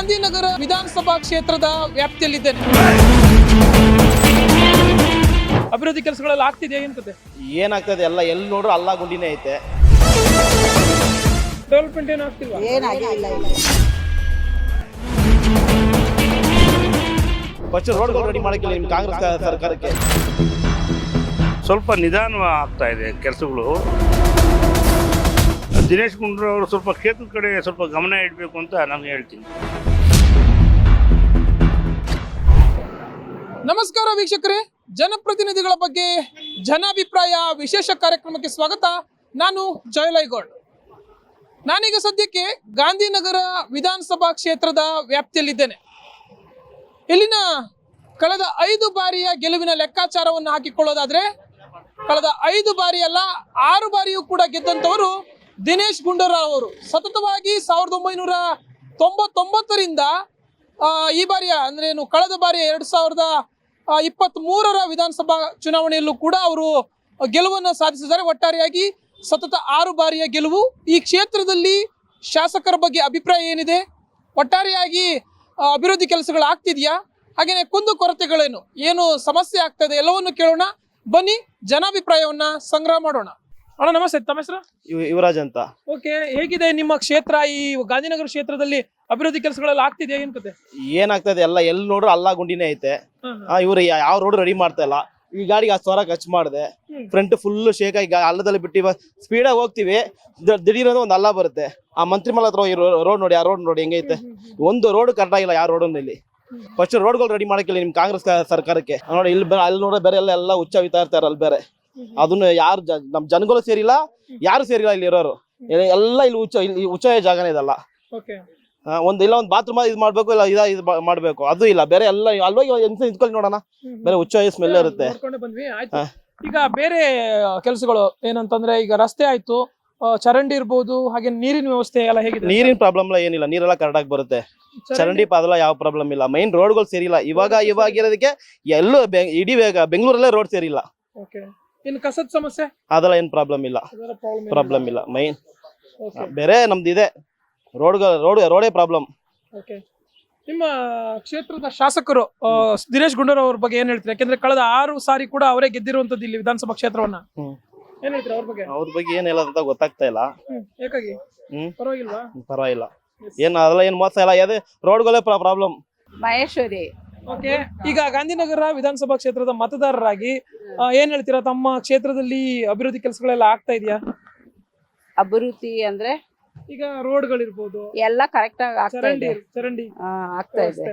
ಗಾಂಧಿನಗರ ವಿಧಾನಸಭಾ ಕ್ಷೇತ್ರದ ವ್ಯಾಪ್ತಿಯಲ್ಲಿದ್ದೇನೆ. ಅಭಿವೃದ್ಧಿ ಕೆಲಸಗಳೆಲ್ಲ ಆಗ್ತಿದೆ ಏನ್ ಕತೆ? ಏನಾಗ್ತದೆ ಎಲ್ಲ ಎಲ್ಲಿ ನೋಡ್ರು ಅಲ್ಲ ಗುಂಡಿನೇ ಐತೆ. ಡೆವಲಪ್ಮೆಂಟ್ ಏನಾಗ್ತಿಲ್ಲ ಆಗ್ತಿಲ್ವಾ? ಏನಾಗಿಲ್ಲ ಇಲ್ಲ ಫಸ್ಟ್ ರೋಡ್ಗಳು ರೆಡಿ ಮಾಡಕ್ಕಿಲ್ಲ ನಿಮ್ ಕಾಂಗ್ರೆಸ್ ಸರ್ಕಾರಕ್ಕೆ. ಸ್ವಲ್ಪ ನಿಧಾನ ಆಗ್ತಾ ಇದೆ ಕೆಲಸಗಳು. ದಿನೇಶ್ ಗುಂಡ್ರು ಅವರು ಸ್ವಲ್ಪ ಕ್ಷೇತ್ರದ ಕಡೆ ಸ್ವಲ್ಪ ಗಮನ ಇಡಬೇಕು ಅಂತ ನಾನು ಹೇಳ್ತೀನಿ. ನಮಸ್ಕಾರ ವೀಕ್ಷಕರೇ, ಜನಪ್ರತಿನಿಧಿಗಳ ಬಗ್ಗೆ ಜನಾಭಿಪ್ರಾಯ ವಿಶೇಷ ಕಾರ್ಯಕ್ರಮಕ್ಕೆ ಸ್ವಾಗತ. ನಾನು ಜಯಲೈಗೌಡ್. ನಾನೀಗ ಸದ್ಯಕ್ಕೆ ಗಾಂಧಿನಗರ ವಿಧಾನಸಭಾ ಕ್ಷೇತ್ರದ ವ್ಯಾಪ್ತಿಯಲ್ಲಿದ್ದೇನೆ. ಇಲ್ಲಿನ ಕಳೆದ ಐದು ಬಾರಿಯ ಗೆಲುವಿನ ಲೆಕ್ಕಾಚಾರವನ್ನು ಹಾಕಿಕೊಳ್ಳೋದಾದ್ರೆ, ಕಳೆದ ಐದು ಬಾರಿಯಲ್ಲ ಆರು ಬಾರಿಯೂ ಕೂಡ ಗೆದ್ದಂಥವರು ದಿನೇಶ್ ಗುಂಡೂರಾವ್ ಅವರು. ಸತತವಾಗಿ ಸಾವಿರದ ಒಂಬೈನೂರ ತೊಂಬತ್ತೊಂಬತ್ತರಿಂದ ಈ ಬಾರಿಯ ಅಂದ್ರೆ ಏನು, ಕಳೆದ ಬಾರಿ ಎರಡು ಸಾವಿರದ ಇಪ್ಪತ್ತ್ ಮೂರರ ವಿಧಾನಸಭಾ ಚುನಾವಣೆಯಲ್ಲೂ ಕೂಡ ಅವರು ಗೆಲುವನ್ನು ಸಾಧಿಸಿದ್ದಾರೆ. ಒಟ್ಟಾರೆಯಾಗಿ ಸತತ ಆರು ಬಾರಿಯ ಗೆಲುವು. ಈ ಕ್ಷೇತ್ರದಲ್ಲಿ ಶಾಸಕರ ಬಗ್ಗೆ ಅಭಿಪ್ರಾಯ ಏನಿದೆ? ಒಟ್ಟಾರೆಯಾಗಿ ಅಭಿವೃದ್ಧಿ ಕೆಲಸಗಳು ಆಗ್ತಿದೆಯಾ? ಹಾಗೆಯೇ ಕುಂದು ಕೊರತೆಗಳೇನು? ಏನು ಸಮಸ್ಯೆ ಆಗ್ತದೆ? ಎಲ್ಲವನ್ನು ಕೇಳೋಣ. ಬನ್ನಿ ಜನಾಭಿಪ್ರಾಯವನ್ನ ಸಂಗ್ರಹ ಮಾಡೋಣ. ಅಣ್ಣ ನಮಸ್ತೆ. ತಮ್ಮ ಹೆಸರು? ಯುವರಾಜ್ ಅಂತ. ಓಕೆ ಹೇಗಿದೆ ನಿಮ್ಮ ಕ್ಷೇತ್ರ? ಈ ಗಾಂಧಿನಗರ ಕ್ಷೇತ್ರದಲ್ಲಿ ಅಭಿವೃದ್ಧಿ ಕೆಲಸಗಳೆಲ್ಲ ಆಗ್ತಿದೆ ಏನ್ ಕತೆ? ಏನಾಗ್ತದೆ ಎಲ್ಲ ಎಲ್ಲಿ ನೋಡ್ರು ಅಲ್ಲ ಗುಂಡಿನೇ ಐತೆ. ಇವ್ರು ಯಾವ ರೋಡ್ ರೆಡಿ ಮಾಡ್ತಾ ಇಲ್ಲ. ಈ ಗಾಡಿಗೆ ಆ ಸ್ವರ ಖರ್ಚು ಮಾಡಿದೆ. ಫ್ರಂಟ್ ಫುಲ್ ಶೇಕ್ ಆಗಿ ಅಲ್ಲದಲ್ಲಿ ಬಿಟ್ಟಿ ಬಿಟ್ಟು ಆಗಿ ಸ್ಪೀಡಾಗಿ ಹೋಗ್ತೀವಿ ದಿಢೀರ್ ಒಂದು ಹಲ್ಲ ಬರುತ್ತೆ. ಆ ಮಂತ್ರಿ ಮಲ ಹತ್ರ ರೋಡ್ ನೋಡಿ ಆ ರೋಡ್ ನೋಡಿ ಹೆಂಗೈತೆ ಒಂದು ರೋಡ್ ಕರೆಕ್ಟ್ ಆಗಿಲ್ಲ ಯಾವ ರೋಡ್ ಇಲ್ಲಿ ಫಸ್ಟ್ ರೋಡ್ಗಳು ರೆಡಿ ಮಾಡಕ್ಕಿಲ್ಲ ನಿಮ್ ಕಾಂಗ್ರೆಸ್ ಸರ್ಕಾರಕ್ಕೆ. ನೋಡಿ ಇಲ್ಲಿ ಅಲ್ಲಿ ನೋಡ್ರೆ ಬೇರೆ ಎಲ್ಲ ಎಲ್ಲ ಹುಚ್ಚ ಇರ್ತಾರೆ ಅಲ್ಲಿ ಬೇರೆ. ಅದನ್ನ ಯಾರು ನಮ್ ಜನಗಳು ಸೇರಿಲ್ಲ ಯಾರು ಸೇರಿಲ್ಲ ಇಲ್ಲಿ ಇರೋರು. ಎಲ್ಲ- ಎಲ್ಲ ಇಲ್ಲಿ ಹುಚ್ಚ ಇಲ್ಲಿ ಹುಚ್ಚ ಜಾಗನೇ ಇದಲ್ಲ. ಒಂದ್ ಇಲ್ಲ ಒಂದು ಬಾತ್ರೂಮ್ ಇದು ಮಾಡ್ಬೇಕು ಇಲ್ಲ ಇದ ಇದು ಮಾಡ್ಬೇಕು. ಅದು ಇಲ್ಲ. ಬೇರೆ ಎಲ್ಲ ಅಲ್ವಾಗಿ ಎಂತ ನಿಂತ್ಕೊಳ್ಳಿ ನೋಡೋಣ. ಬೇರೆ ಹುಚ್ಚ ಸ್ಮೆಲ್ ಇರುತ್ತೆ. ನೋಡ್ಕೊಂಡೆ ಬಂದ್ವಿ ಆಯ್ತು. ಈಗ ಬೇರೆ ಕೆಲಸಗಳು ಏನಂತಂದ್ರೆ ಈಗ ರಸ್ತೆ ಆಯ್ತು. ಚರಂಡಿ ಇರ್ಬೋದು ಹಾಗೆ ನೀರಿನ ವ್ಯವಸ್ಥೆ ಎಲ್ಲ ಹೇಗಿದೆ? ನೀರಿನ ಪ್ರಾಬ್ಲಮ್ ಎಲ್ಲ ಏನಿಲ್ಲ. ನೀರೆಲ್ಲ ಕರೆಕ್ಟ್ ಆಗಿ ಬರುತ್ತೆ. ಚರಂಡಿ? ಪಾದಲ ಯಾವ ಪ್ರಾಬ್ಲಮ್ ಇಲ್ಲ. ಮೈನ್ ರೋಡ್ಗಳು ಸೇರಿಲ್ಲ. ಇವಾಗ ಇವಾಗ ಇರೋದಕ್ಕೆ ಎಲ್ಲೂ ಇಡೀ ಬೇಗ ಬೆಂಗಳೂರಲ್ಲೇ ರೋಡ್ ಸೇರಿಲ್ಲ. ಇನ್ನು ಕಸದ ಸಮಸ್ಯೆ? ಅದೆಲ್ಲ ಏನ್ ಪ್ರಾಬ್ಲಮ್ ಇಲ್ಲ. ಪ್ರಾಬ್ಲಮ್ ಇಲ್ಲ. ಮೈನ್ ಬೇರೆ ನಮ್ದು ಇದೆ ರೋಡ್ಗಳು ರೋಡ್ ರೋಡೇ ಪ್ರಾಬ್ಲಮ್. ಓಕೆ. ನಿಮ್ಮ ಕ್ಷೇತ್ರದ ಶಾಸಕರು ಆ, ದಿನೇಶ್ ಗುಂಡೂರಾವ್ ಅವ್ರ ಬಗ್ಗೆ ಏನ್ ಹೇಳ್ತೀರಾ? ಯಾಕಂದ್ರೆ ಕಳೆದ ಆರು ಸಾರಿ ಕೂಡ ಅವರೇ ಗೆದ್ದಿರುವಂತದ್ದು ಇಲ್ಲಿ ವಿಧಾನಸಭಾ ಕ್ಷೇತ್ರವನ್ನ. ಹ್ಮ್. ಏನ್ ಹೇಳ್ತೀರಾ ಅವ್ರ ಬಗ್ಗೆ? ಅವ್ರ ಬಗ್ಗೆ ಏನ್ ಅಂತ ಗೊತ್ತಾಗ್ತಾ ಇಲ್ಲ. ಹ್ಮ್. ಹ್ಮ್. ಪರವಾಗಿಲ್ವಾ? ಪರವಾಗಿಲ್ಲ. ಏನ್ ಅದೆಲ್ಲ ಏನ್ ಮೋಸ ಇಲ್ಲ. ಅದೇ ರೋಡ್ಗಳೇ ಪ್ರಾಬ್ಲಮ್ ಮಹೇಶ್ವರಿ. ಓಕೆ. ಈಗ ಗಾಂಧಿನಗರ ವಿಧಾನಸಭಾ ಕ್ಷೇತ್ರದ ಮತದಾರರಾಗಿ ಆ, ಏನ್ ಹೇಳ್ತೀರಾ? ತಮ್ಮ ಕ್ಷೇತ್ರದಲ್ಲಿ ಅಭಿವೃದ್ಧಿ ಕೆಲಸಗಳೆಲ್ಲ ಆಗ್ತಾ ಇದೆಯಾ? ಅಭಿವೃದ್ಧಿ ಅಂದ್ರೆ ಈಗ ರೋಡ್ಗಳಿರ್ಬೋದು. ಎಲ್ಲ ಕರೆಕ್ಟ್ ಆಗಿ ಆಗ್ತಾ ಚರಂಡಿ ಇದೆ. ಚರಂಡಿ. ಆ, ಆಗ್ತಾ ಇದೆ. ವ್ಯವಸ್ಥೆ.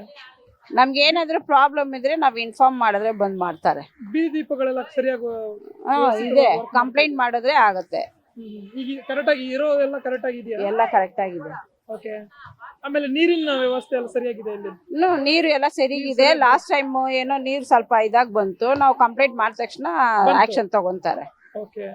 ನಮ್ಗೆ ಏನಾದ್ರೂ ಪ್ರಾಬ್ಲಮ್ ಇದ್ರೆ ನಾವ್ ಇನ್ಫಾರ್ಮ್ ಮಾಡಿದ್ರೆ ಬಂದ್ ಮಾಡ್ತಾರೆ. ಬೀದಿ ದೀಪಗಳೆಲ್ಲ ಸರಿಯಾಗಿ ಆ, ಇದೆ. ಕಂಪ್ಲೇಂಟ್ ಮಾಡಿದ್ರೆ ಆಗುತ್ತೆ. ಈಗ ಕರೆಕ್ಟ್ ಆಗಿ ಇರೋ ಎಲ್ಲ ಕರೆಕ್ಟ್ ಆಗಿದೆಯಾ ಎಲ್ಲ ಕರೆಕ್ಟ್ ಆಗಿದೆ. ಓಕೆ ಆಮೇಲೆ ನೀರಿನ ವ್ಯವಸ್ಥೆ ಎಲ್ಲ ಸರಿಯಾಗಿದೆ ಇಲ್ಲಿ? ಇನ್ನು ನೀರು ಎಲ್ಲ ಸರಿಗಿದೆ ಲಾಸ್ಟ್ ಟೈಮ್ ಏನೋ ನೀರು ಸ್ವಲ್ಪ ಇದಾಗಿ ಬಂತು. ನಾವು ಕಂಪ್ಲೇಂಟ್ ಮಾಡಿದ ತಕ್ಷಣ ಆಕ್ಷನ್ ತಗೊಂತಾರೆ. ಓಕೆ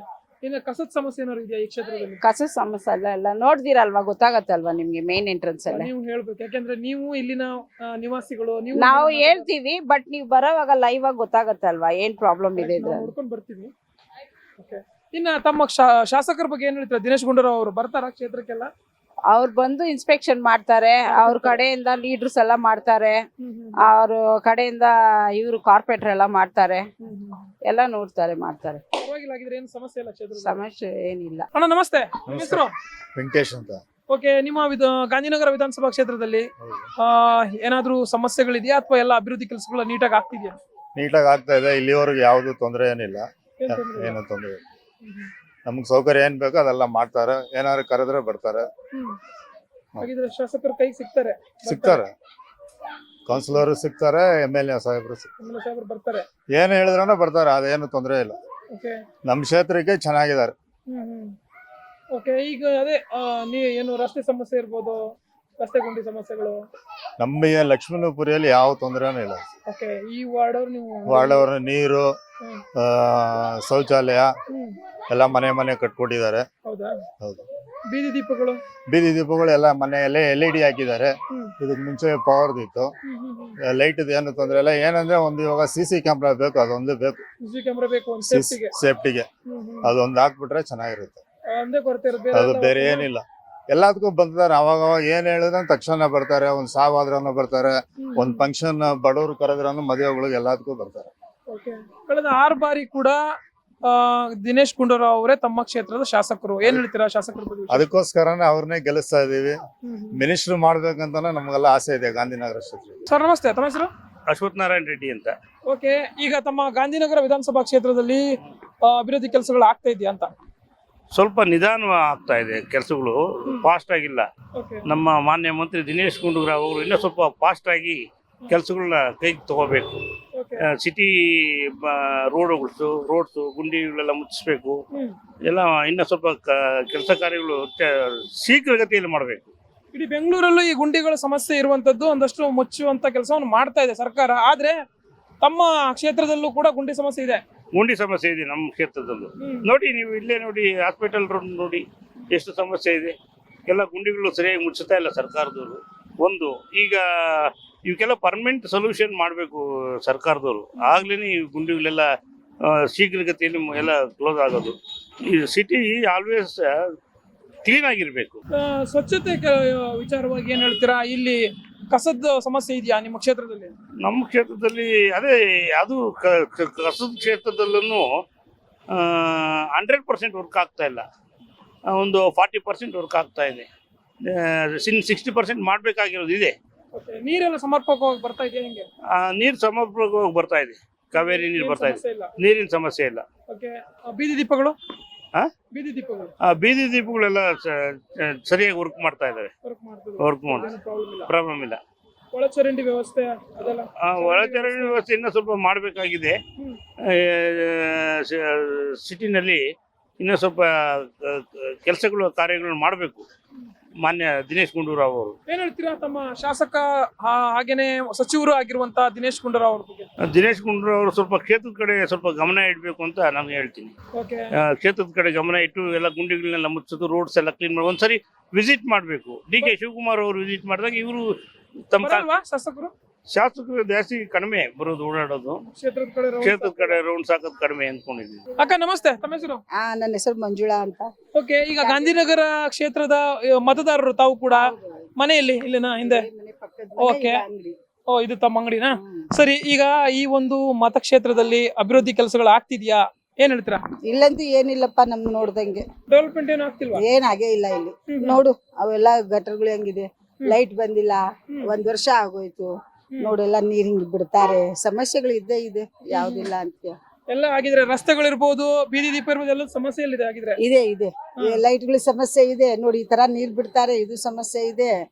ಇನ್ನು ಕಸದ ಸಮಸ್ಯೆ ಏನಾದ್ರು ಇದೆಯಾ ಈ ಕ್ಷೇತ್ರದಲ್ಲಿ? ಕಸದ ಸಮಸ್ಯೆ ಅಲ್ಲ ಎಲ್ಲ ನೋಡ್ದಿರಲ್ವಾ ಗೊತ್ತಾಗತ್ತೆ ಅಲ್ವಾ ನಿಮ್ಗೆ ಮೇನ್ ಎಂಟ್ರೆನ್ಸ್ ಅಲ್ಲೇ? ನೀವು ಹೇಳ್ಬೇಕು. ಯಾಕಂದ್ರೆ ನೀವು ಇಲ್ಲಿನ ಆ, ನಿವಾಸಿಗಳು ನೀವು ನಾವು ಹೇಳ್ತೀವಿ ಬಟ್ ನೀವು ಬರೋವಾಗ ಲೈವ್ ಆಗಿ ಗೊತ್ತಾಗತ್ತೆ ಅಲ್ವಾ ಏನ್ ಪ್ರಾಬ್ಲಮ್ ಇದೆ ನಾವು ಇದ್ರಲ್ಲಿ? ನೋಡ್ಕೊಂಡು ಬರ್ತೀವಿ. ಓಕೆ ಇನ್ನ ತಮ್ಮ ಶಾ- ಶಾಸಕರ ಬಗ್ಗೆ ಏನ್ ಹೇಳ್ತೀರಾ? ದಿನೇಶ್ ಗುಂಡೂರಾವ್ ಅವರು ಬರ್ತಾರಾ ಕ್ಷೇತ್ರಕ್ಕೆಲ್ಲ? ಅವ್ರ ಬಂದು ಇನ್ಸ್ಪೆಕ್ಷನ್ ಮಾಡ್ತಾರೆ. ಅವ್ರ ಕಡೆಯಿಂದ ಲೀಡರ್ಸ್ ಎಲ್ಲ ಮಾಡ್ತಾರೆ. ಅವ್ರ ಕಡೆಯಿಂದ ಇವರು ಕಾರ್ಪೊರೇಟರ್ ಎಲ್ಲ ಮಾಡ್ತಾರೆ. ಎಲ್ಲ ನೋಡ್ತಾರೆ ಮಾಡ್ತಾರೆ. ಪರವಾಗಿಲ್ಲ ಆಗಿದ್ರೆ ಏನು ಸಮಸ್ಯೆ ಇಲ್ಲ ಕ್ಷೇತ್ರ ಸಮಸ್ಯೆ ಏನಿಲ್ಲ. ಅಣ್ಣ ನಮಸ್ತೆ. ನಿಮ್ಮ ಹೆಸರು? ವೆಂಕಟೇಶ್ ಅಂತ. ಓಕೆ ನಿಮ್ಮ ವಿಧ ಗಾಂಧಿನಗರ ವಿಧಾನಸಭಾ ಕ್ಷೇತ್ರದಲ್ಲಿ ಆ, ಏನಾದ್ರೂ ಸಮಸ್ಯೆಗಳಿದೆಯಾ ಅಥವಾ ಎಲ್ಲ ಅಭಿವೃದ್ಧಿ ಕೆಲಸಗಳು ನೀಟಾಗಿ ನೀಟ್ ನೀಟಾಗಿ ಆಗ್ತಾ ಇದೆ. ಇಲ್ಲಿವರೆಗೂ ಯಾವುದು ತೊಂದರೆ ಏನಿಲ್ಲ. ಏನ್ ತೊಂದ್ರೆ ಇಲ್ಲ? ಏನು ತೊಂದರೆ ನಮ್ಗೆ ಸೌಕರ್ಯ ಏನ್ ಬೇಕೋ ಅದೆಲ್ಲ ಮಾಡ್ತಾರೆ. ಏನಾದ್ರು ಕರೆದ್ರೆ ಬರ್ತಾರೆ. ಹ್ಮ್. ಹಾಗಿದ್ರೆ ಶಾಸಕರು ಕೈ ಸಿಗ್ತಾರೆ ಸಿಗ್ತಾರೆ. ಕೌನ್ಸಿಲರ್ ಸಿಗ್ತಾರೆ ಎಂ ಎಲ್ ಎ ಸಾಹೇಬ್ರು ಸಿಗ್ತಾರೆ. ಸಾಹೇಬ್ರು ಬರ್ತಾರೆ. ಏನು ಹೇಳಿದ್ರೂ ಬರ್ತಾರೆ. ಅದೇನು ತೊಂದರೆ ಇಲ್ಲ. ಓಕೆ ನಮ್ಮ ಕ್ಷೇತ್ರಕ್ಕೆ ಚೆನ್ನಾಗಿದ್ದಾರೆ. ಹ್ಮ್ ಹ್ಮ್. ಓಕೆ ಈಗ ಅದೇ ಆ, ನೀ ಏನು ರಸ್ತೆ ಸಮಸ್ಯೆ ಇರ್ಬೋದು ರಸ್ತೆ ಗುಂಡಿ ಸಮಸ್ಯೆಗಳು? ನಮ್ಮ ಲಕ್ಷ್ಮಣಪುರಿಯಲ್ಲಿ ಲಕ್ಷ್ಮೀಪುರಿಯಲ್ಲಿ ಯಾವ ತೊಂದರೆನೂ ಇಲ್ಲ. ಓಕೆ ಈ ವಾರ್ಡ್ ಅವ್ರು ನೀವು ನೀರು ಹ್ಮ್. ಆ, ಶೌಚಾಲಯ ಹ್ಮ್. ಎಲ್ಲ ಮನೆ ಮನೆ ಕಟ್ಕೊಟ್ಟಿದ್ದಾರೆ ಹೌದಾ? ಹೌದು. ಬೀದಿ ದೀಪಗಳು? ಬೀದಿ ದೀಪಗಳು ಎಲ್ಲ ಮನೆಯಲ್ಲೇ ಎಲ್ ಇ ಡಿ ಹಾಕಿದ್ದಾರೆ. ಇದಕ್ ಇದಕ್ಕೆ ಮುಂಚೆ ಪವರ್ ಇತ್ತು. ಲೈಟ್ ಏನು ತೊಂದರೆ ಇಲ್ಲ. ಏನಂದ್ರೆ ಒಂದು ಇವಾಗ ಸಿ ಸಿ ಕ್ಯಾಮ್ರಾ ಬೇಕು ಅದೊಂದು ಬೇಕು. ಸಿ ಕ್ಯಾಮ್ರಾ ಬೇಕು ಒಂದು ಸೇಫ್ಟಿಗೆ ಅದೊಂದು ಹಾಕ್ಬಿಟ್ರೆ ಚೆನ್ನಾಗಿರುತ್ತೆ. ಒಂದೇ ಕೊರತೆ ಇರೋದು ಬೇರೆ ಅದು ಬೇರೆ ಏನಿಲ್ಲ. ಎಲ್ಲದಕ್ಕೂ ಬಂದಿದ್ದಾರೆ. ಅವಾಗ ಅವಾಗ ಏನ್ ಹೇಳಿದ್ರೆ ತಕ್ಷಣ ಬರ್ತಾರೆ. ಒಂದ್ ಸಾವಾದ್ರನು ಬರ್ತಾರೆ. ಒಂದ್ ಫಂಕ್ಷನ್ ಬಡವರು ಕರೆದ್ರೂ ಮದುವೆಗಳಿಗೆ ಎಲ್ಲದಕ್ಕೂ ಬರ್ತಾರೆ. ಕಳೆದ ಆರು ಬಾರಿ ಕೂಡ ದಿನೇಶ್ ಗುಂಡೂರಾವ್ ಅವರೇ ತಮ್ಮ ಕ್ಷೇತ್ರದ ಶಾಸಕರು. ಏನ್ ಹೇಳ್ತೀರಾ ಶಾಸಕರ ಬಗ್ಗೆ? ಅದಕ್ಕೋಸ್ಕರನೇ ಅವ್ರನ್ನೇ ಗೆಲ್ಲಿಸ್ತಾ ಇದೀವಿ. ಮಿನಿಸ್ಟರ್ ಮಾಡ್ಬೇಕಂತ ನಮ್ಗೆಲ್ಲ ಆಸೆ ಇದೆ ಗಾಂಧಿನಗರ ಕ್ಷೇತ್ರ ಸರ್ ನಮಸ್ತೆ. ತಮ್ಮ ಹೆಸರು? ಅಶ್ವಥ್ ನಾರಾಯಣ ರೆಡ್ಡಿ ಅಂತ. ಓಕೆ ಈಗ ತಮ್ಮ ಗಾಂಧಿನಗರ ವಿಧಾನಸಭಾ ಕ್ಷೇತ್ರದಲ್ಲಿ ಆ, ಅಭಿವೃದ್ಧಿ ಕೆಲಸಗಳು ಆಗ್ತಾ ಇದೆಯಾ ಅಂತ? ಸ್ವಲ್ಪ ನಿಧಾನ ಆಗ್ತಾ ಇದೆ ಕೆಲಸಗಳು. ಫಾಸ್ಟ್ ಆಗಿಲ್ಲ. ಓಕೆ. ನಮ್ಮ ಮಾನ್ಯ ಮಂತ್ರಿ ದಿನೇಶ್ ಗುಂಡೂರಾವ್ ಅವರು ಇನ್ನೂ ಸ್ವಲ್ಪ ಫಾಸ್ಟ್ ಆಗಿ ಕೆಲಸಗಳನ್ನ ಕೈಗೆ ತಗೋಬೇಕು. ಸಿಟಿ ರೋಡ್ಗಳು ರೋಡ್ಸು ಗುಂಡಿಗಳೆಲ್ಲ ಮುಚ್ಚಿಸ್ಬೇಕು. ಎಲ್ಲ ಇನ್ನೂ ಸ್ವಲ್ಪ ಕೆಲಸ ಕಾರ್ಯಗಳು ಶೀಘ್ರಗತಿಯಲ್ಲಿ ಮಾಡಬೇಕು. ಇಡೀ ಬೆಂಗಳೂರಲ್ಲೂ ಈ ಗುಂಡಿಗಳ ಸಮಸ್ಯೆ ಇರುವಂತದ್ದು ಒಂದಷ್ಟು ಮುಚ್ಚುವಂತ ಕೆಲಸವನ್ನು ಮಾಡ್ತಾ ಇದೆ ಸರ್ಕಾರ. ಆದ್ರೆ ತಮ್ಮ ಕ್ಷೇತ್ರದಲ್ಲೂ ಕೂಡ ಗುಂಡಿ ಸಮಸ್ಯೆ ಇದೆ. ಗುಂಡಿ ಸಮಸ್ಯೆ ಇದೆ ನಮ್ಮ ಕ್ಷೇತ್ರದಲ್ಲೂ. ನೋಡಿ ನೀವು ಇಲ್ಲೇ ನೋಡಿ ಹಾಸ್ಪಿಟಲ್ ರೋಡ್ ನೋಡಿ ಎಷ್ಟು ಸಮಸ್ಯೆ ಇದೆ. ಎಲ್ಲ ಗುಂಡಿಗಳು ಸರಿಯಾಗಿ ಮುಚ್ಚುತ್ತಾ ಇಲ್ಲ ಸರ್ಕಾರದವರು. ಒಂದು ಈಗ ಇವಕ್ಕೆಲ್ಲ ಪರ್ಮನೆಂಟ್ ಸೊಲ್ಯೂಷನ್ ಮಾಡಬೇಕು ಸರ್ಕಾರದವರು. ಆಗ್ಲೇ ಈ ಗುಂಡಿಗಳೆಲ್ಲ ಶೀಘ್ರಗತಿಯಲ್ಲಿ ಎಲ್ಲ ಕ್ಲೋಸ್ ಆಗೋದು. ಈ ಸಿಟಿ ಆಲ್ವೇಸ್ ಕ್ಲೀನ್ ಆಗಿರಬೇಕು. ಸ್ವಚ್ಛತೆ ವಿಚಾರವಾಗಿ ಏನು ಹೇಳ್ತೀರಾ? ಇಲ್ಲಿ ಕಸದ ಸಮಸ್ಯೆ ಇದೆಯಾ ನಿಮ್ಮ ಕ್ಷೇತ್ರದಲ್ಲಿ? ನಮ್ಮ ಕ್ಷೇತ್ರದಲ್ಲಿ ಅದೇ ಅದು ಕಸದ ಕ್ಷೇತ್ರದಲ್ಲೂ ಹಂಡ್ರೆಡ್ ಪರ್ಸೆಂಟ್ ವರ್ಕ್ ಆಗ್ತಾ ಇಲ್ಲ. ಒಂದು ಫಾರ್ಟಿ ಪರ್ಸೆಂಟ್ ವರ್ಕ್ ಆಗ್ತಾ ಇದೆ. ಸಿನ್ ಸಿಕ್ಸ್ಟಿ ಪರ್ಸೆಂಟ್ ಮಾಡಬೇಕಾಗಿರೋದು ಇದೆ. ನೀರೆಲ್ಲ ಸಮರ್ಪಕವಾಗಿ ಬರ್ತಾ ಇದೆಯಾ ಹೆಂಗೆ ಆ, ನೀರು ಸಮರ್ಪಕವಾಗಿ ಬರ್ತಾ ಇದೆ. ಕಾವೇರಿ ನೀರು ಬರ್ತಾ ಇದೆ. ಸಮಸ್ಯೆ ಇಲ್ಲ. ನೀರಿನ ಸಮಸ್ಯೆ ಇಲ್ಲ. ಓಕೆ ಬೀದಿ ದೀಪಗಳು? ಆ? ಬೀದಿ ದೀಪಗಳು? ಆ, ಬೀದಿ ದೀಪಗಳೆಲ್ಲ ಸ- ಸ- ಸರಿಯಾಗಿ ವರ್ಕ್ ಮಾಡ್ತಾ ಇದಾವೆ ವರ್ಕ್ ಮಾಡ್ತಾರೆ ವರ್ಕ್ ಮಾಡಿ. ಪ್ರಾಬ್ಲಮ್ ಇಲ್ಲ? ಪ್ರಾಬ್ಲಮ್ ಇಲ್ಲ. ಒಳಚರಂಡಿ ವ್ಯವಸ್ಥೆ ಅದೆಲ್ಲ? ಆ, ಒಳಚರಂಡಿ ವ್ಯವಸ್ಥೆ ಇನ್ನೂ ಸ್ವಲ್ಪ ಮಾಡಬೇಕಾಗಿದೆ. ಹ್ಮ್. ಸಿಟಿನಲ್ಲಿ ಇನ್ನೂ ಸ್ವಲ್ಪ ಕೆಲಸಗಳು ಕಾರ್ಯಗಳನ್ನು ಮಾಡಬೇಕು. ಮಾನ್ಯ ದಿನೇಶ್ ಗುಂಡೂರಾವ್ ಅವರು. ಏನ್ ಹೇಳ್ತೀರಾ ತಮ್ಮ ಶಾಸಕ ಹಾಗೇನೆ ಸಚಿವರು ಆಗಿರುವಂತಹ ದಿನೇಶ್ ಗುಂಡೂರಾವ್ ಅವ್ರ ಬಗ್ಗೆ? ದಿನೇಶ್ ಗುಂಡೂರಾವ್ ಅವರು ಸ್ವಲ್ಪ ಕ್ಷೇತ್ರದ ಕಡೆ ಸ್ವಲ್ಪ ಗಮನ ಇಡಬೇಕು ಅಂತ ನಾನು ಹೇಳ್ತೀನಿ. ಓಕೆ. ಕ್ಷೇತ್ರದ ಕಡೆ ಗಮನ ಇಟ್ಟು ಎಲ್ಲ ಗುಂಡಿಗಳನ್ನೆಲ್ಲ ಮುಚ್ಚೋದು ರೋಡ್ಸ್ ಎಲ್ಲ ಕ್ಲೀನ್ ಮಾಡಿ. ಒಂದ್ಸರಿ ವಿಸಿಟ್ ಮಾಡಬೇಕು. ಡಿ ಕೆ ಶಿವಕುಮಾರ್ ಅವರು ವಿಸಿಟ್ ಮಾಡಿದಾಗ ಇವರು ತಮ್ಮ ಶಾಸಕರು? ಶಾಸಕರು ಜಾಸ್ತಿ ಕಡಿಮೆ ಬರೋದು ಓಡಾಡೋದು. ಕ್ಷೇತ್ರದ ಕಡೆ ಕ್ಷೇತ್ರದ ಕಡೆ ರೌಂಡ್ಸ್ ಹಾಕೋದು ಕಡಿಮೆ ಅಂದ್ಕೊಂಡಿದ್ದೀನಿ ಅಕ್ಕ ನಮಸ್ತೆ. ತಮ್ಮ ಹೆಸರು? ಆ ನನ್ನ ಹೆಸರು ಮಂಜುಳಾ ಅಂತ. ಓಕೆ ಈಗ ಗಾಂಧಿನಗರ ಕ್ಷೇತ್ರದ ಆ, ಮತದಾರರು ತಾವು ಕೂಡ ಮನೆಯಲ್ಲಿ ಇಲ್ಲಿನ ಹಿಂದೆ? ಓಕೆ ಓ ಇದು ತಮ್ಮ ಅಂಗಡಿನಾ? ಸರಿ ಈಗ ಈ ಒಂದು ಮತಕ್ಷೇತ್ರದಲ್ಲಿ ಅಭಿವೃದ್ಧಿ ಕೆಲಸಗಳು ಆಗ್ತಿದ್ಯಾ? ಏನ್ ಹೇಳ್ತೀರಾ? ಇಲ್ಲಂತೂ ಏನಿಲ್ಲಪ್ಪ ನಮ್ ನೋಡ್ದಂಗೆ. ಡೆವಲಪ್ಮೆಂಟ್ ಏನು ಆಗ್ತಿಲ್ವಾ? ಏನ್ ಹಾಗೆ ಇಲ್ಲ ಇಲ್ಲಿ. ನೋಡು ಅವೆಲ್ಲ ಗಟರ್ಗಳು ಹೆಂಗಿದೆ? ಲೈಟ್ ಬಂದಿಲ್ಲ. ಒಂದ್ ವರ್ಷ ಆಗೋಯ್ತು. ನೋಡೆಲ್ಲ ನೀರ್ ಹಿಂಗ್ ಬಿಡ್ತಾರೆ. ಸಮಸ್ಯೆಗಳು ಇದ್ದೇ ಇದೆ. ಯಾವ್ದಿಲ್ಲ ಅಂತ ಎಲ್ಲ ಆಗಿದ್ರೆ ರಸ್ತೆಗಳಿರ್ಬೋದು ಬೀದಿ ದೀಪ ಇರ್ಬೋದು ಎಲ್ಲ ಸಮಸ್ಯೆ ಇದೆ ಆಗಿದ್ರೆ. ಇದೆ ಇದೆ. ಲೈಟ್ಗಳ ಸಮಸ್ಯೆ ಇದೆ. ನೋಡಿ ಈ ತರ ನೀರ್ ಬಿಡ್ತಾರೆ. ಇದು ಸಮಸ್ಯೆ ಇದೆ.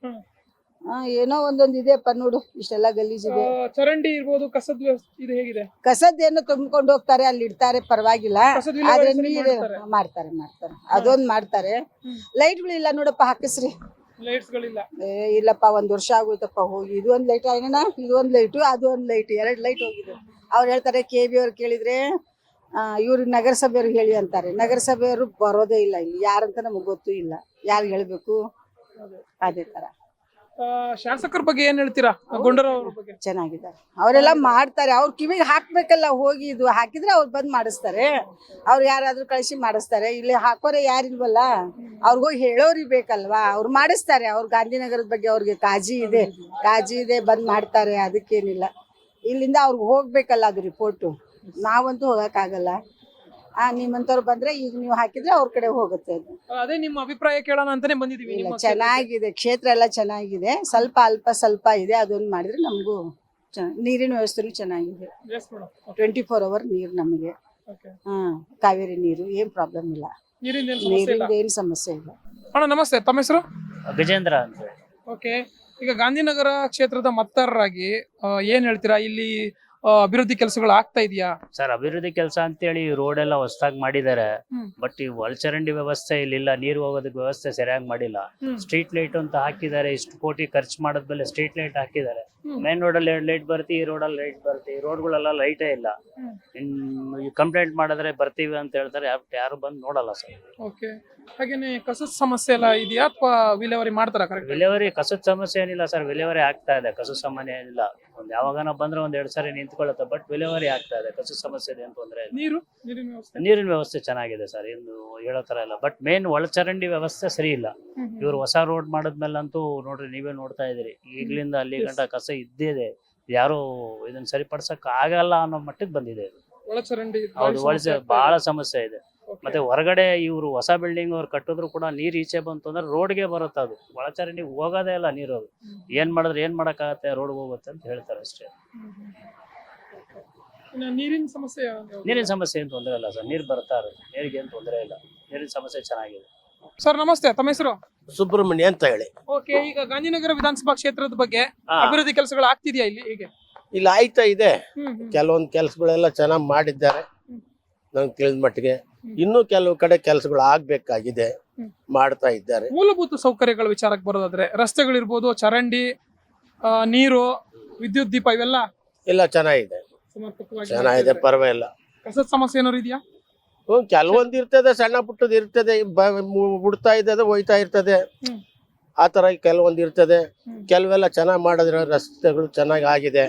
ಆ, ಏನೋ ಒಂದೊಂದ್ ಇದೆಯಪ್ಪ ನೋಡು. ಇಷ್ಟೆಲ್ಲ ಗಲೀಜಿದೆ. ಇದೆ ಚರಂಡಿ ಇರ್ಬೋದು ಕಸದ ವ್ಯವಸ್ಥೆ ಇದು ಹೇಗಿದೆ? ಕಸದ್ದೇನೋ ತುಂಬಿಕೊಂಡು ಹೋಗ್ತಾರೆ ಅಲ್ಲಿ ಇಡ್ತಾರೆ ಪರವಾಗಿಲ್ಲ. ಕಸದ ವಿಲೇವಾರಿ ಆದ್ರೆ ಸರಿ ನೀರು ಮಾಡ್ತಾರೆ. ಮಾಡ್ತಾರೆ ಮಾಡ್ತಾರೆ. ಅದೊಂದ್ ಮಾಡ್ತಾರೆ. ಲೈಟ್ಗಳು ಇಲ್ಲ ನೋಡಪ್ಪ ಹಾಕಿಸ್ರಿ. ಏ, ಇಲ್ಲಪ್ಪ, ಒಂದ್ ವರ್ಷ ಆಗೋಯ್ತಪ್ಪ, ಹೋಗಿ. ಇದು ಒಂದ್ ಲೈಟ್ ಏನನ ಇದು ಒಂದ್ ಲೈಟ್, ಅದು ಒಂದ್ ಲೈಟ್, ಎರಡ್ ಲೈಟ್ ಹೋಗಿದೆ. ಅವ್ರು ಹೇಳ್ತಾರೆ, ಕೆ ಬಿ ಅವ್ರು ಕೇಳಿದ್ರೆ ಇವ್ರಿಗೆ ನಗರಸಭೆಯವ್ರಿಗೆ ಹೇಳಿ ಅಂತಾರೆ. ನಗರಸಭೆಯವರು ಬರೋದೇ ಇಲ್ಲ ಇಲ್ಲಿ. ಯಾರಂತ ನಮಗ್ ಗೊತ್ತೂ ಇಲ್ಲ. ಯಾರು ಹೇಳ್ಬೇಕು? ಅದೇ ತರ. ಶಾಸಕರ ಬಗ್ಗೆ ಏನ್ ಹೇಳ್ತೀರಾ? ಗುಂಡೂರಾವ್ ಅವ್ರ ಬಗ್ಗೆ. ಚೆನ್ನಾಗಿದ್ದಾರೆ. ಅವರೆಲ್ಲ ಮಾಡ್ತಾರೆ. ಅವ್ರ ಕಿವಿಗೆ ಹಾಕ್ಬೇಕಲ್ಲ, ಹೋಗಿ ಇದು ಹಾಕಿದ್ರೆ ಅವ್ರು ಬಂದ್ ಮಾಡಿಸ್ತಾರೆ. ಅವ್ರು ಯಾರಾದ್ರೂ ಕಳಿಸಿ ಮಾಡಿಸ್ತಾರೆ. ಇಲ್ಲಿ ಹಾಕೋರೆ ಯಾರಿಲ್ವಲ್ಲ? ಅವ್ರಿಗೋಗಿ ಹೇಳೋರಿ ಬೇಕಲ್ವಾ? ಅವ್ರು ಮಾಡಿಸ್ತಾರೆ. ಅವ್ರ ಗಾಂಧಿನಗರದ ಬಗ್ಗೆ ಅವ್ರಿಗೆ ಕಾಜಿ ಇದೆ. ಕಾಜಿ ಇದೆ, ಬಂದ್ ಮಾಡ್ತಾರೆ, ಅದಕ್ಕೇನಿಲ್ಲ. ಇಲ್ಲಿಂದ ಅವ್ರಿಗೆ ಹೋಗ್ಬೇಕಲ್ಲ ಅದು ರಿಪೋರ್ಟು ನಾವಂತೂ ಹೋಗಕ್ಕಾಗಲ್ಲ. ಆ ನಿಮ್ಮಂತವ್ರು ಬಂದ್ರೆ ಈಗ ನೀವು ಹಾಕಿದ್ರೆ ಅವ್ರ ಕಡೆ ಹೋಗುತ್ತೆ ಅದು. ಅದೇ ನಿಮ್ಮ ಅಭಿಪ್ರಾಯ ಕೇಳೋಣ ಅಂತಾನೆ ಬಂದಿದೀವಿ ಇಲ್ಲ ನಿಮ್ಮ ಚೆನ್ನಾಗಿದೆ. ಕ್ಷೇತ್ರ ಎಲ್ಲ ಚೆನ್ನಾಗಿದೆ. ಸ್ವಲ್ಪ ಅಲ್ಪ ಸ್ವಲ್ಪ ಇದೆ. ಅದೊಂದು ಮಾಡಿದ್ರೆ ನಮಗೂ ನೀರಿನ ವ್ಯವಸ್ಥೆನೂ ಚೆನ್ನಾಗಿದೆ. ಕ್ಷೇತ್ರದಲ್ಲಿ. Yes, madam. Okay, twenty four hour ನೀರು ನಮಗೆ. Okay. ಹಾ ಕಾವೇರಿ ನೀರು ಏನ್ ಪ್ರಾಬ್ಲಮ್ ಇಲ್ಲ. ನೀರಿಂದ ಏನ್ ಸಮಸ್ಯೆ ಇಲ್ಲ? ನೀರಿಂದ ಏನ್ ಸಮಸ್ಯೆ ಇಲ್ಲ. ಅಣ್ಣ ನಮಸ್ತೆ. ತಮ್ಮ ಹೆಸರು? ಗಜೇಂದ್ರ ಅಂತ ಹೇಳಿ. ಓಕೆ ಈಗ ಗಾಂಧಿನಗರ ಕ್ಷೇತ್ರದ ಮತದಾರರಾಗಿ ಆ, ಏನ್ ಹೇಳ್ತೀರಾ? ಇಲ್ಲಿ ಅಭಿವೃದ್ಧಿ ಕೆಲಸಗಳು ಆಗ್ತಾ ಇದೆಯಾ? ಸರ್ ಅಭಿವೃದ್ಧಿ ಕೆಲಸ ಅಂತೇಳಿ ರೋಡ್ ಎಲ್ಲ ಹೊಸದಾಗಿ ಮಾಡಿದ್ದಾರೆ ಬಟ್ ಈ ಒಳಚರಂಡಿ ವ್ಯವಸ್ಥೆ ಇಲ್ಲಿಲ್ಲ ನೀರು ಹೋಗೋದಕ್ಕೆ ವ್ಯವಸ್ಥೆ ಸರಿಯಾಗಿ ಮಾಡಿಲ್ಲ. ಸ್ಟ್ರೀಟ್ ಲೈಟ್ ಅಂತ ಹಾಕಿದ್ದಾರೆ ಇಷ್ಟು ಕೋಟಿ ಖರ್ಚು ಮಾಡಿದ್ಮೇಲೆ ಸ್ಟ್ರೀಟ್ ಲೈಟ್ ಹಾಕಿದ್ದಾರೆ. ಮೇನ್ ರೋಡಲ್ಲಿ ಲೈಟ್ ಬರ್ತಿ ಈ ರೋಡಲ್ಲಿ ಲೈಟ್ ಬರ್ತಿ. ರೋಡ್ಗಳೆಲ್ಲ ಲೈಟೇ ಇಲ್ಲ. ಕಂಪ್ಲೇಂಟ್ ಮಾಡಿದ್ರೆ ಬರ್ತೀವಿ ಅಂತ ಹೇಳ್ತಾರೆ. ಯಾರು ಬಂದು ನೋಡಲ್ಲ ಸರ್. ಓಕೆ ಹಾಗೇನೆ ಕಸದ ಸಮಸ್ಯೆ ಎಲ್ಲ ಇದೆಯಾ ಅಥವಾ ವಿಲೇವರಿ ಮಾಡ್ತಾರ ವಿಲೇವರಿ ಕಸದ ಸಮಸ್ಯೆ ಏನಿಲ್ಲ ಸರ್. ವಿಲೇವರಿ ಆಗ್ತಾ ಇದೆ. ಕಸದ ಸಮಸ್ಯೆ ಏನಿಲ್ಲ. ಒಂದ್ ಯಾವಾಗನ ಬಂದ್ರೆ ಒಂದ್ ಎರಡ್ ಸಾರಿ ನಿಂತ್ಕೊಳ್ಳುತ್ತೆ ಬಟ್ ವಿಲೇವರಿ ಆಗ್ತಾ ಇದೆ. ಕಸದ ಸಮಸ್ಯೆ ಇದೆ ಅಂತಂದ್ರೆ ನೀರು? ನೀರಿನ ವ್ಯವಸ್ಥೆ? ನೀರಿನ ವ್ಯವಸ್ಥೆ ಚೆನ್ನಾಗಿದೆ ಸರ್. ಏನು ಹೇಳೋ ತರ ಇಲ್ಲ. ಬಟ್ ಮೇನ್ ಒಳಚರಂಡಿ ವ್ಯವಸ್ಥೆ ಸರಿ ಇಲ್ಲ. ಇವ್ರು ಹೊಸ ರೋಡ್ ಮಾಡಿದ್ಮೇಲಂತೂ ನೋಡ್ರಿ ನೀವೇ ನೋಡ್ತಾ ಇದೀರಿ ಈಗ್ಲಿಂದ ಅಲ್ಲಿ. ಗಂಟ ಕಸ ಇದ್ದೇ ಇದೆ ಯಾರು ಇದನ್ನ ಸರಿಪಡ್ಸಕ್ ಆಗಲ್ಲ ಅನ್ನೋ ಮಟ್ಟಕ್ಕೆ ಬಂದಿದೆ ಇದು. ಒಳಚರಂಡಿ ಹೌದು ಬಹಳ ಸಮಸ್ಯೆ ಇದೆ. ಮತ್ತೆ ಹೊರಗಡೆ ಇವರು ಹೊಸ ಬಿಲ್ಡಿಂಗ್ ಅವ್ರು ಕಟ್ಟಿದ್ರು ಕೂಡ ನೀರ್ ಈಚೆ ಬಂತು ಅಂದ್ರೆ ರೋಡ್ಗೆ ಬರುತ್ತೆ ಅದು. ಒಳಚರಂಡಿ ಹೋಗೋದೇ ಇಲ್ಲ ನೀರು ಅದು. ಏನ್ ಮಾಡಿದ್ರೆ ಏನ್ ಮಾಡಕ್ಕಾಗತ್ತೆ ರೋಡ್ ಹೋಗುತ್ತೆ ಅಂತ ಹೇಳ್ತಾರೆ ಅಷ್ಟೇ. ಇನ್ನು ನೀರಿನ ಸಮಸ್ಯೆ ಯಾವ್ದು? ನೀರಿನ ಸಮಸ್ಯೆ ಏನ್ ತೊಂದರೆ ಇಲ್ಲ ಸರ್. ನೀರ್ ಬರ್ತಾ ಇರೋದು ನೀರಿಗೆ ಏನ್ ತೊಂದರೆ ಇಲ್ಲ. ನೀರಿನ ಸಮಸ್ಯೆ ಚೆನ್ನಾಗಿದೆ. ಸರ್ ನಮಸ್ತೆ. ತಮ್ಮ ಹೆಸರು? ಸುಬ್ರಹ್ಮಣ್ಯ ಅಂತ ಹೇಳಿ. ಓಕೆ ಈಗ ಗಾಂಧಿನಗರ ವಿಧಾನಸಭಾ ಕ್ಷೇತ್ರದ ಬಗ್ಗೆ ಹಾ. ಅಭಿವೃದ್ಧಿ ಕೆಲಸಗಳು ಆಗ್ತಿದ್ಯಾ ಇಲ್ಲಿ ಹೀಗೆ? ಇಲ್ಲಿ ಆಯ್ತಾ ಇದೆ. ಹ್ಮ್, ಹ್ಮ್. ಕೆಲವೊಂದು ಕೆಲಸಗಳೆಲ್ಲ ಚೆನ್ನಾಗಿ ಮಾಡಿದ್ದಾರೆ. ನಂಗೆ ತಿಳಿದ ಮಟ್ಟಿಗೆ. ಇನ್ನೂ ಕೆಲವು ಕಡೆ ಕೆಲಸಗಳು ಆಗ್ಬೇಕಾಗಿದೆ. ಹ್ಮ್. ಮಾಡ್ತಾ ಇದ್ದಾರೆ. ಮೂಲಭೂತ ಸೌಕರ್ಯಗಳ ವಿಚಾರಕ್ಕೆ ಬರೋದಾದ್ರೆ ರಸ್ತೆಗಳಿರ್ಬೋದು ಚರಂಡಿ ಆ, ನೀರು ವಿದ್ಯುತ್ ದೀಪ ಇವೆಲ್ಲ ಎಲ್ಲ ಚೆನ್ನಾಗಿದೆ. ಸಮರ್ಪಕವಾಗಿ ಚೆನ್ನಾಗಿದೆ. ಪರವಾಗಿಲ್ಲ. ಕಸದ ಸಮಸ್ಯೆ ಏನಾದ್ರು ಇದೆಯಾ? ಕೆಲವೊಂದು ಇರ್ತದೆ ಸಣ್ಣ ಪುಟ್ಟದ್ ಇರ್ತದೆ ಬಿಡ್ತಾ ಇದ್ದದ ಹೋಯ್ತಾ ಇರ್ತದೆ. ಆ ತರ ಕೆಲವೊಂದು ಇರ್ತದೆ. ಕೆಲವೆಲ್ಲ ಚೆನ್ನಾಗಿ ಮಾಡಿದ್ರೆ ರಸ್ತೆಗಳು ಚೆನ್ನಾಗಿ ಆಗಿದೆ.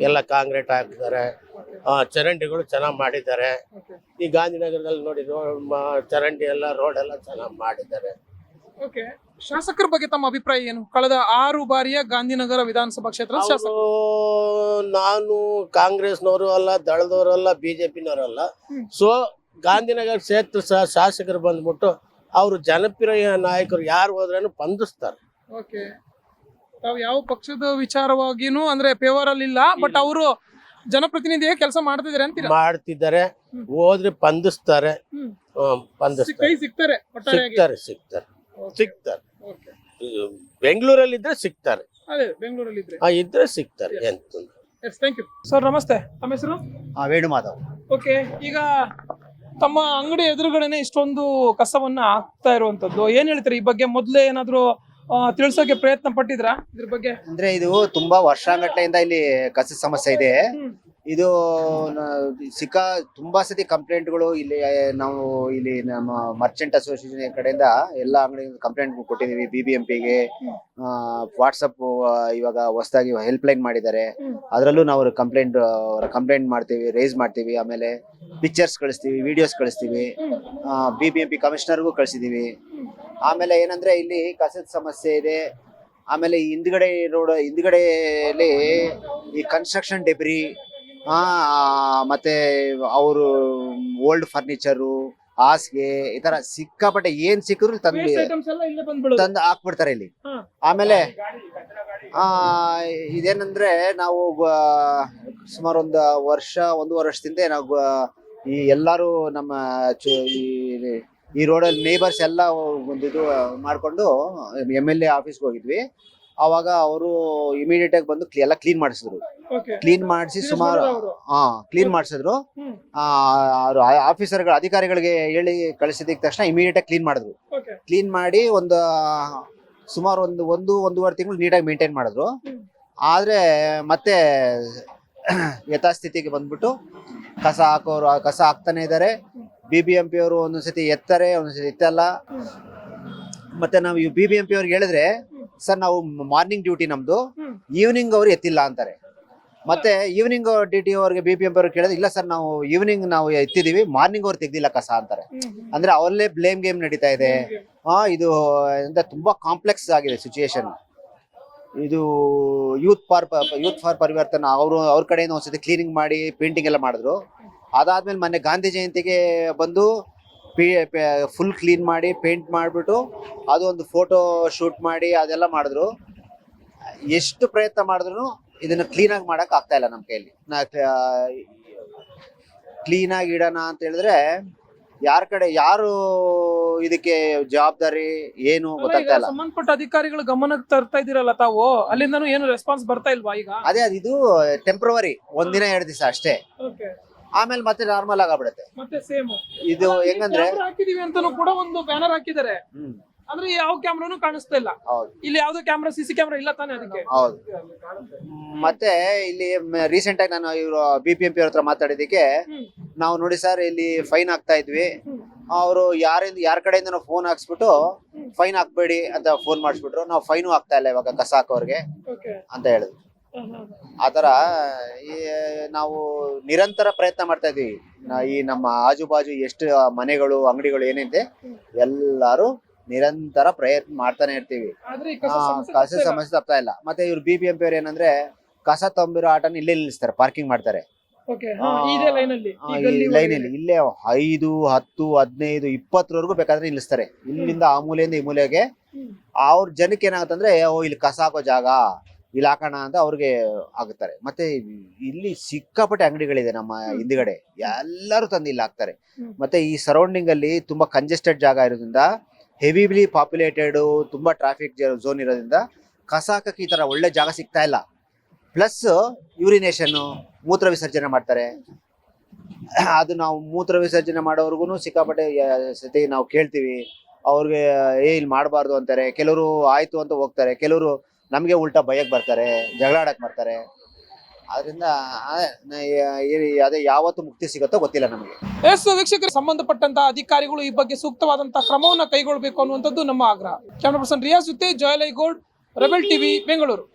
ಎಲ್ಲ ಕಾಂಕ್ರೀಟ್ ಹಾಕಿದ್ದಾರೆ. ಆ, ಚರಂಡಿಗಳು ಚೆನ್ನಾಗಿ ಮಾಡಿದ್ದಾರೆ. ಈ ಗಾಂಧಿನಗರದಲ್ಲಿ ನೋಡಿ ಚರಂಡಿ ಎಲ್ಲ ರೋಡ್ ಎಲ್ಲ ಚೆನ್ನಾಗಿ ಮಾಡಿದ್ದಾರೆ. ಓಕೆ. ಶಾಸಕರ ಬಗ್ಗೆ ತಮ್ಮ ಅಭಿಪ್ರಾಯ ಏನು? ಕಳೆದ ಆರು ಬಾರಿಯ ಗಾಂಧಿನಗರ ವಿಧಾನಸಭಾ ಕ್ಷೇತ್ರ ನಾನು ಕಾಂಗ್ರೆಸ್ನವರು ಅಲ್ಲ ದಳದವರು ಅಲ್ಲ ಬಿಜೆಪಿನವರಲ್ಲ. ಸೊ ಗಾಂಧಿನಗರ ಕ್ಷೇತ್ರ ಸಹ ಶಾಸಕರು ಬಂದ್ಬಿಟ್ಟು ಅವರು ಜನಪ್ರಿಯ ನಾಯಕರು ಯಾರು ಹೋದ್ರೂ ಬಂಧಿಸ್ತಾರೆ. ಓಕೆ. ತಾವು ಯಾವ ಪಕ್ಷದ ವಿಚಾರವಾಗಿನೂ ಅಂದ್ರೆ ಫೇವರ್ ಅಲ್ಲಿ ಇಲ್ಲ ಬಟ್ ಅವರು ಜನಪ್ರತಿನಿಧಿಯಾಗಿ ಕೆಲಸ ಮಾಡ್ತಿದ್ದಾರೆ ಅಂತ ಮಾಡ್ತಿದ್ದಾರೆ. ಹೋದ್ರೆ ಬಂಧಿಸ್ತಾರೆ. ಕೈ ಸಿಗ್ತಾರೆ ಒಟ್ಟಾರೆಯಾಗಿ? ಸಿಗ್ತಾರೆ ಸಿಗ್ತಾರೆ. ಬೆಂಗಳೂರಲ್ಲಿ ಇದ್ರೆ ಸಿಗ್ತಾರೆ ಅದೇ ಬೆಂಗಳೂರಲ್ಲಿ ಇದ್ರೆ ಆ ಇದ್ರೆ ಸಿಗ್ತಾರೆ ಎಂತ ತೊಂದ್ರೆ ಎಸ್ ಥ್ಯಾಂಕ್ ಯು ಸರ್ ನಮಸ್ತೆ. ತಮ್ಮ ಹೆಸರು? ವೇಣು ಮಾಧವ್ ಓಕೆ ಈಗ ತಮ್ಮ ಅಂಗಡಿ ಎದುರುಗಡೆನೆ ಇಷ್ಟೊಂದು ಕಸವನ್ನ ಹಾಕ್ತಾ ಇರುವಂತದ್ದು. ಏನ್ ಹೇಳ್ತೀರಿ? ಈ ಬಗ್ಗೆ ಮೊದ್ಲೇ ಏನಾದ್ರು ತಿಳಿಸೋಕೆ ಪ್ರಯತ್ನ ಪಟ್ಟಿದ್ರಾ ಇದ್ರ ಬಗ್ಗೆ? ಅಂದ್ರೆ ಇದು ತುಂಬಾ ವರ್ಷಾಂಗಟ್ಲೆಯಿಂದ ಇಲ್ಲಿ ಕಸದ ಸಮಸ್ಯೆ ಇದೆ. ಇದು ಸಿಕ್ಕಾ ತುಂಬಾ ಸತಿ ಕಂಪ್ಲೇಂಟ್ಗಳು ಇಲ್ಲಿ ನಾವು ಇಲ್ಲಿ ನಮ್ಮ ಮರ್ಚೆಂಟ್ ಅಸೋಸಿಯೇಷನ್ ಕಡೆಯಿಂದ ಎಲ್ಲ ಅಂಗಡಿ ಕಂಪ್ಲೇಂಟ್ ಕೊಟ್ಟಿದೀವಿ ಬಿ ಬಿ ಎಂ ಪಿಗೆ ವಾಟ್ಸಪ್ ಇವಾಗ ಹೊಸದಾಗಿ ಹೆಲ್ಪ್ ಲೈನ್ ಮಾಡಿದ್ದಾರೆ. ಅದರಲ್ಲೂ ನಾವು ಕಂಪ್ಲೇಂಟ್ ಕಂಪ್ಲೇಂಟ್ ಮಾಡ್ತೀವಿ ರೇಸ್ ಮಾಡ್ತೀವಿ ಆಮೇಲೆ ಪಿಕ್ಚರ್ಸ್ ಕಳಿಸ್ತೀವಿ ವಿಡಿಯೋಸ್ ಕಳಿಸ್ತೀವಿ. ಬಿ ಬಿ ಎಂ ಪಿ ಕಮಿಷನರ್ಗೂ ಕಳಿಸಿದೀವಿ ಆಮೇಲೆ ಏನಂದ್ರೆ ಇಲ್ಲಿ ಕಸದ ಸಮಸ್ಯೆ ಇದೆ ಆಮೇಲೆ ಹಿಂದ್ಗಡೆ ರೋಡ್ ಹಿಂದ್ಗಡೆಯಲ್ಲಿ ಈ ಕನ್ಸ್ಟ್ರಕ್ಷನ್ ಡೆಬ್ರಿ ಆ ಮತ್ತೆ ಅವರು ಓಲ್ಡ್ ಫರ್ನಿಚರು ಹಾಸಿಗೆ ಈ ತರ ಸಿಕ್ಕಾಪಟ್ಟೆ ಏನ್ ಸಿಕ್ಕಿದ್ರು ತಂದು ತಂದು ಹಾಕ್ಬಿಡ್ತಾರೆ ಇಲ್ಲಿ. ಆಮೇಲೆ ಆ ಇದೇನಂದ್ರೆ ನಾವು ಸುಮಾರು ಒಂದು ವರ್ಷ ಒಂದು ವರ್ಷದಿಂದ ನಾವು ಈ ಎಲ್ಲಾರು ನಮ್ಮ ಚು- ಈ- ಈ ರೋಡಲ್ಲಿ ನೇಬರ್ಸ್ ಎಲ್ಲ ಒಂದು ಇದು ಮಾಡ್ಕೊಂಡು ಎಂ ಎಲ್ ಎ ಆಫೀಸ್ಗೆ ಹೋಗಿದ್ವಿ. ಅವಾಗ ಅವರು ಇಮಿಡಿಯೇಟ್ ಆಗಿ ಬಂದು ಎಲ್ಲ ಕ್ಲೀನ್ ಮಾಡಿಸಿದ್ರು. ಕ್ಲೀನ್ ಮಾಡಿಸಿ ಸುಮಾರು ಹಾ ಕ್ಲೀನ್ ಮಾಡಿಸಿದ್ರು. ಆಫೀಸರ್ಗಳು ಅಧಿಕಾರಿಗಳಿಗೆ ಹೇಳಿ ಕಳಿಸಿದ ತಕ್ಷಣ ಇಮಿಡಿಯೇಟ್ ಆಗಿ ಕ್ಲೀನ್ ಮಾಡಿದ್ರು. ಕ್ಲೀನ್ ಮಾಡಿ ಒಂದು ಸುಮಾರು ಒಂದು ಒಂದು ಒಂದೂವರೆ ತಿಂಗಳು ನೀಟಾಗಿ ಮೇಂಟೈನ್ ಮಾಡಿದ್ರು. ಆದ್ರೆ ಮತ್ತೆ ಯಥಾಸ್ಥಿತಿಗೆ ಬಂದ್ಬಿಟ್ಟು ಕಸ ಹಾಕೋರು ಕಸ ಹಾಕ್ತಾನೆ ಇದ್ದಾರೆ ಬಿ ಬಿ ಎಂ ಪಿ ಅವರು ಒಂದೊಂದ್ಸತಿ ಎತ್ತಾರೆ ಒಂದೊಂದ್ಸತಿ ಎತ್ತಲ್ಲ. ಮತ್ತೆ ನಾವು ಬಿ ಬಿ ಎಂ ಪಿ ಅವ್ರಿಗೆ ಹೇಳಿದ್ರೆ, ಸರ್, ನಾವು ಮಾರ್ನಿಂಗ್ ಡ್ಯೂಟಿ ನಮ್ದು. ಈವ್ನಿಂಗ್ ಅವ್ರು ಎತ್ತಿಲ್ಲ ಅಂತಾರೆ ಮತ್ತೆ ಈವ್ನಿಂಗ್ ಡ್ಯೂಟಿ ಅವ್ರಿಗೆ ಬಿ ಪಿ ಎಂ ಅವ್ರಿಗೆ ಕೇಳಿದ್ರೆ, ಇಲ್ಲ ಸರ್, ನಾವು ಈವ್ನಿಂಗ್ ನಾವು ಎತ್ತಿದೀವಿ ಮಾರ್ನಿಂಗ್ ಅವ್ರು ತೆಗ್ದಿಲ್ಲ ಕಸ ಅಂತಾರೆ ಅಂದ್ರೆ ಅವರಲ್ಲೇ ಬ್ಲೇಮ್ ಗೇಮ್ ನಡೀತಾ ಇದೆ ಹಾ ಇದು ಅಂತ ತುಂಬಾ ಕಾಂಪ್ಲೆಕ್ಸ್ ಆಗಿದೆ ಸಿಚುಯೇಷನ್ ಇದು youth for youth for Parivartana, ಅವರು, ಅವ್ರ ಕಡೆಯಿಂದ ಒಂದ್ಸತಿ ಕ್ಲೀನಿಂಗ್ ಮಾಡಿ ಪೇಂಟಿಂಗ್ ಎಲ್ಲ ಮಾಡಿದ್ರು ಅದಾದ್ಮೇಲೆ ಮೊನ್ನೆ ಗಾಂಧಿ ಜಯಂತಿಗೆ ಬಂದು ಫುಲ್ ಕ್ಲೀನ್ ಮಾಡಿ ಪೇಂಟ್ ಮಾಡಿಬಿಟ್ಟು ಅದು ಒಂದು ಫೋಟೋ ಶೂಟ್ ಮಾಡಿ ಅದೆಲ್ಲ ಮಾಡಿದ್ರು. ಎಷ್ಟು ಪ್ರಯತ್ನ ಮಾಡಿದ್ರು ಇದನ್ನ ಕ್ಲೀನಾಗಿ ಮಾಡಕ್ ಆಗ್ತಾ ಇಲ್ಲ ನಮ್ಮ ಕೈಯಲ್ಲಿ. ನಾ ಕ್ಲೀನಾಗಿ ಇಡೋಣ ಅಂತ ಹೇಳಿದ್ರೆ ಯಾರ ಕಡೆ ಯಾರು ಇದಕ್ಕೆ ಜವಾಬ್ದಾರಿ ಏನು ಗೊತ್ತಾಗ್ತಾ ಇಲ್ಲ. ಸಂಬಂಧಪಟ್ಟ ಅಧಿಕಾರಿಗಳು ಗಮನಕ್ಕೆ ತರ್ತಾ ಇದೀರಲ್ಲ ತಾವು ಅಲ್ಲಿಂದನೂ ಏನು ರೆಸ್ಪಾನ್ಸ್ ಬರ್ತಾ ಇಲ್ವಾ ಈಗ? ಅದೇ ಅದು ಇದು ಟೆಂಪ್ರವರಿ ಒಂದಿನ ಎರಡು ದಿವಸ ಅಷ್ಟೇ. ಆಮೇಲೆ ಮತ್ತೆ ನಾರ್ಮಲ್ ಆಗಬಿಡುತ್ತೆ. ಮತ್ತೆ ಸೇಮ್ ಇದು ಹೆಂಗಂದ್ರೆ ಹಾಕಿದೀವಿ ಅಂತಾನು ಕೂಡ ಒಂದು ಬ್ಯಾನರ್ ಹಾಕಿದ್ದಾರೆ. ಅಂದ್ರೆ ಆದ್ರೆ ಯಾವ ಕ್ಯಾಮ್ರಾನು ಕಾಣಿಸ್ತಾ ಇಲ್ಲ. ಹೌದು. ಇಲ್ಲಿ ಯಾವ್ದೋ ಕ್ಯಾಮ್ರಾ ಸಿಸಿ ಕ್ಯಾಮ್ರಾ ಇಲ್ಲ ತಾನೇ ಅದಕ್ಕೆ? ಹೌದು. ಮತ್ತೆ ಇಲ್ಲಿ ರೀಸೆಂಟ್ ಆಗಿ ನಾನು ಇವರು ಬಿ ಪಿ ಎಂ ಪಿ ಅವ್ರ ಹತ್ರ ಮಾತಾಡಿದ್ದಕ್ಕೆ ನಾವು ನೋಡಿ ಸರ್ ಇಲ್ಲಿ ಫೈನ್ ಹಾಕ್ತಾ ಇದ್ವಿ. ಅವರು ಯಾರಿಂದ ಯಾರ ಕಡೆಯಿಂದ ಫೋನ್ ಹಾಕ್ಸ್ಬಿಟ್ಟು ಫೈನ್ ಹಾಕ್ಬೇಡಿ ಅಂತ ಫೋನ್ ಮಾಡಿಸ್ಬಿಟ್ರು. ನಾವು ಫೈನು ಹಾಕ್ತಾ ಇಲ್ಲ ಇವಾಗ ಕಸ ಹಾಕೋರ್ಗೆ ಅಂತ ಹೇಳಿದ್ರು. ಆತರ ಈ ನಾವು ನಿರಂತರ ಪ್ರಯತ್ನ ಮಾಡ್ತಾ ಇದೀವಿ ನಾ- ಈ ನಮ್ಮ ಆಜು ಬಾಜು ಎಷ್ಟು ಮನೆಗಳು ಅಂಗಡಿಗಳು ಏನಿದೆ ಎಲ್ಲಾರು ನಿರಂತರ ಪ್ರಯತ್ನ ಮಾಡ್ತಾನೆ ಇರ್ತೀವಿ ಆದ್ರೆ ಈ ಆ, ಕಸ ಸಮಸ್ಯೆ ಕಸ ತಪ್ತಾ ಇಲ್ಲ. ಸಮಸ್ಯೆ ತಪ್ತಾ ಇಲ್ಲ ಮತ್ತೆ ಇವ್ರು ಬಿ ಬಿ ಎಂ ಪಿ ಅವ್ರು ಏನಂದ್ರೆ ಕಸ ತಂಬಿರೋ ಆಟನ ಇಲ್ಲೇ ನಿಲ್ಲಿಸ್ತಾರೆ ಪಾರ್ಕಿಂಗ್ ಮಾಡ್ತಾರೆ Okay, ಹಾ, ಇದೇ ಲೈನ್ ಅಲ್ಲಿ ಆ, ಈ ಈ ಗಲ್ಲಿ ಲೈನ್ ಒಳಗೆ. ಅಲ್ಲಿ ಇಲ್ಲೇ ಐದು ಹತ್ತು ಹದಿನೈದು ಇಪ್ಪತ್ತರವರೆಗೂ ಬೇಕಾದ್ರೆ ನಿಲ್ಲಿಸ್ತಾರೆ ಇಲ್ಲಿಂದ ಆ ಮೂಲೆಯಿಂದ ಈ ಮೂಲೆಗೆ. ಅವ್ರ ಜನಕ್ಕೆ ಏನಾಗುತ್ತಂದ್ರೆ ಓ ಇಲ್ಲಿ ಕಸ ಹಾಕೋ ಜಾಗ ಇಲ್ಲಿ ಹಾಕೋಣ ಅಂತ ಅವ್ರಿಗೆ ಆಗುತ್ತಾರೆ ಮತ್ತೆ ಇಲ್ಲಿ ಸಿಕ್ಕಾಪಟ್ಟೆ ಅಂಗಡಿಗಳಿದೆ ನಮ್ಮ. ಹಿಂದ್ಗಡೆ. ಎಲ್ಲರೂ ತಂದು ಇಲ್ಲಿ ಹಾಕ್ತಾರೆ. ಮತ್ತೆ ಈ ಸರೌಂಡಿಂಗ್ ಅಲ್ಲಿ ತುಂಬಾ ಕಂಜೆಸ್ಟೆಡ್ ಜಾಗ ಇರೋದ್ರಿಂದ ಹೆವಿಲಿ ಪಾಪ್ಯುಲೇಟೆಡ್ ತುಂಬಾ ಟ್ರಾಫಿಕ್ ಝೋನ್ ಇರೋದ್ರಿಂದ ಕಸ ಹಾಕಕ್ಕೆ ಈ ತರ ಒಳ್ಳೆ ಜಾಗ ಸಿಗ್ತಾ ಇಲ್ಲ. ಪ್ಲಸ್ ಯೂರಿನೇಷನ್ ಮೂತ್ರ ವಿಸರ್ಜನೆ ಮಾಡ್ತಾರೆ. ಅದು ನಾವು ಮೂತ್ರ ವಿಸರ್ಜನೆ ಮಾಡೋರ್ಗು ಸಿಕ್ಕಾಪಟ್ಟೆ ಸತಿ ನಾವು ಕೇಳ್ತೀವಿ. ಅವ್ರಿಗೆ ಏ ಇಲ್ಲಿ ಮಾಡಬಾರ್ದು ಅಂತಾರೆ. ಕೆಲವರು ಆಯ್ತು ಅಂತ ಹೋಗ್ತಾರೆ. ಕೆಲವರು ನಮಗೆ ಉಲ್ಟಾ ಭಯಕ್ಕೆ ಬರ್ತಾರೆ ಜಗಳ ಆಡಕ್ ಬರ್ತಾರೆ. ಆದ್ರಿಂದ ಅದೇ ಯಾವತ್ತು ಮುಕ್ತಿ ಸಿಗುತ್ತೋ ಗೊತ್ತಿಲ್ಲ ನಮಗೆ. ಎಸ್ ವೀಕ್ಷಕರಿಗೆ ಸಂಬಂಧಪಟ್ಟಂತಹ ಅಧಿಕಾರಿಗಳು ಈ ಬಗ್ಗೆ ಸೂಕ್ತವಾದಂತಹ ಕ್ರಮವನ್ನ ಕೈಗೊಳ್ಳಬೇಕು ಅನ್ನುವಂಥದ್ದು ನಮ್ಮ ಆಗ್ರಹ. ಕ್ಯಾಮ್ರಾ ಪರ್ಸನ್ ರಿಯಾಜ್ ಜೊತೆ ಜಯಲೈ ಗೌಡ್, ರೆಬೆಲ್ ಟಿವಿ, ಬೆಂಗಳೂರು.